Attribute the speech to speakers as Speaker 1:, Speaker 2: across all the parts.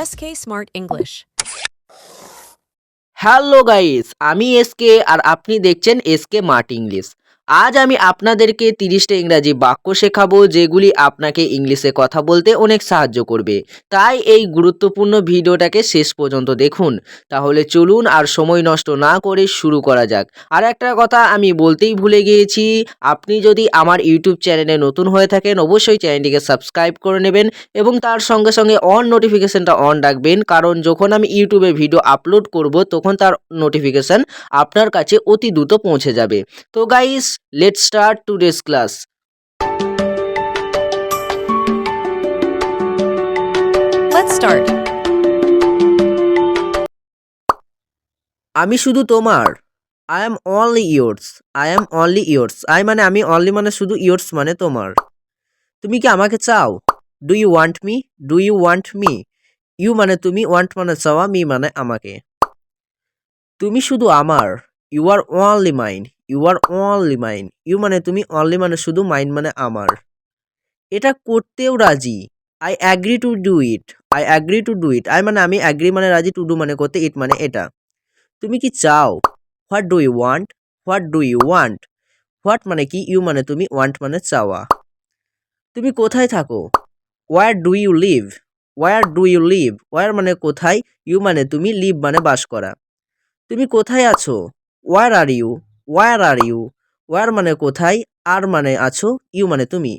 Speaker 1: SK Smart English.
Speaker 2: Hello guys আমি SK আর আপনি দেখছেন এসকে মার্ট ইংলিশ আজ আমি আপনাদেরকে তিরিশটা ইংরাজি বাক্য শেখাবো, যেগুলি আপনাকে ইংলিশে কথা বলতে অনেক সাহায্য করবে। তাই এই গুরুত্বপূর্ণ ভিডিওটাকে শেষ পর্যন্ত দেখুন। তাহলে চলুন আর সময় নষ্ট না করে শুরু করা যাক। আর একটা কথা আমি বলতেই ভুলে গিয়েছি, আপনি যদি আমার ইউটিউব চ্যানেলে নতুন হয়ে থাকেন, অবশ্যই চ্যানেলটিকে সাবস্ক্রাইব করে নেবেন এবং তার সঙ্গে সঙ্গে অন নোটিফিকেশনটা অন রাখবেন, কারণ যখন আমি ইউটিউবে ভিডিও আপলোড করব, তখন তার নোটিফিকেশন আপনার কাছে অতি দ্রুত পৌঁছে যাবে। তো guys let start today's class
Speaker 1: Let's start.
Speaker 2: আমি শুধু তোমার। I am only yours I am only yours I মানে আমি অনলি মানে শুধু ইয়োর্স মানে তোমার। তুমি কি আমাকে চাও? Do you want me do you want me you মানে তুমি ওয়ান্ট মানে চাওয়া মি মানে আমাকে। তুমি শুধু আমার। You are only mine you are only mine you মানে তুমি অনলি মানে শুধু মাইন মানে আমার। এটা করতেও রাজি। I agree to do it I agree to do it I মানে আমি অ্যাগ্রি মানে রাজি টু ডু মানে করতে ইট মানে এটা। তুমি কি চাও? What do you want what do you want what মানে কি? ইউ মানে তুমি ওয়ান্ট মানে চাওয়া। তুমি কোথায় থাকো? Where do you live where do you live where মানে কোথায়? ইউ মানে তুমি লিভ মানে বাস করা। তুমি কোথায় আছো? Where are you where are you where মানে কোথায়? আর মানে আছো? ইউ মানে তুমি।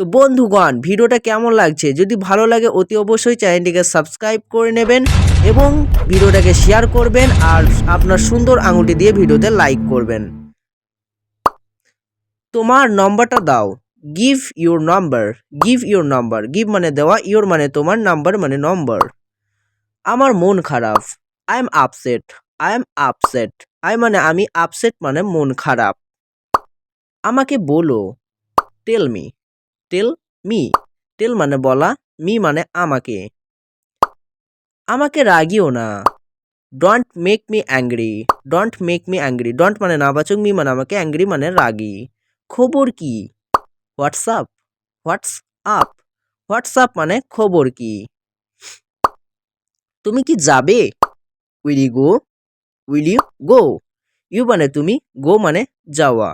Speaker 2: তো বন্ধুগণ, ভিডিওটা কেমন লাগছে? যদি ভালো লাগে, অতি অবশ্যই চ্যানেলটিকে সাবস্ক্রাইব করে নেবেন এবং ভিডিওটাকে শেয়ার করবেন আর আপনার সুন্দর আঙুলটি দিয়ে ভিডিওতে লাইক করবেন। তোমার নম্বরটা দাও। Give your number give your number give মানে দেওয়া ইউর মানে তোমার নাম্বার মানে নম্বর আমার মন খারাপ। I am upset I am upset I মানে আমি আপসেট মানে মন খারাপ। আমাকে বলো tell me tell me tell মানে বলা মি মানে আমাকে। আমাকে রাগিও না। Don't make me angry don't make me angry don't মানে নাবাচক মি মানে আমাকে অ্যাংরি মানে রাগি। খবর কি? হোয়াটসঅ্যাপ হোয়াটসঅ্যাপ হোয়াটসঅ্যাপ মানে খবর কি? তুমি কি যাবে? Will go will you go you মানে তুমি গো মানে যাওয়া।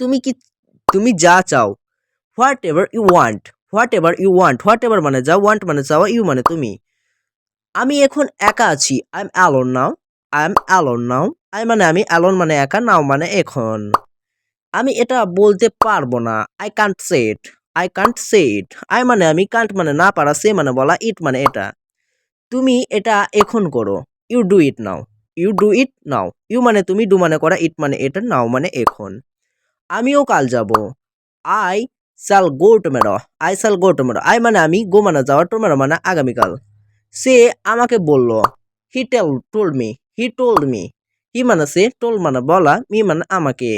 Speaker 2: তুমি কি, তুমি যা চাও। Whatever you want whatever you want whatever মানে যা ওয়ান্ট মানে চাওয়া ইউ মানে তুমি। আমি এখন একা আছি I am alone now I am alone now I মানে আমি অ্যালোন মানে একা নাও মানে এখন। আমি এটা বলতে পারব না I can't say it I can't say it I মানে আমি কান্ট মানে না পারা সে মানে বলা ইট মানে এটা। তুমি এটা এখন করো you do it now you do it now you মানে তুমি ডু মানে করা ইট মানে এটা নাও মানে এখন। আমিও কাল যাব। I shall go tomorrow I shall go tomorrow I মানে আমি গো মানে যাওয়া টুমেরো মানে আগামীকাল। সে আমাকে বলল he tell told me he told me he মানে সে টোল মানে বলা মি মানে আমাকে।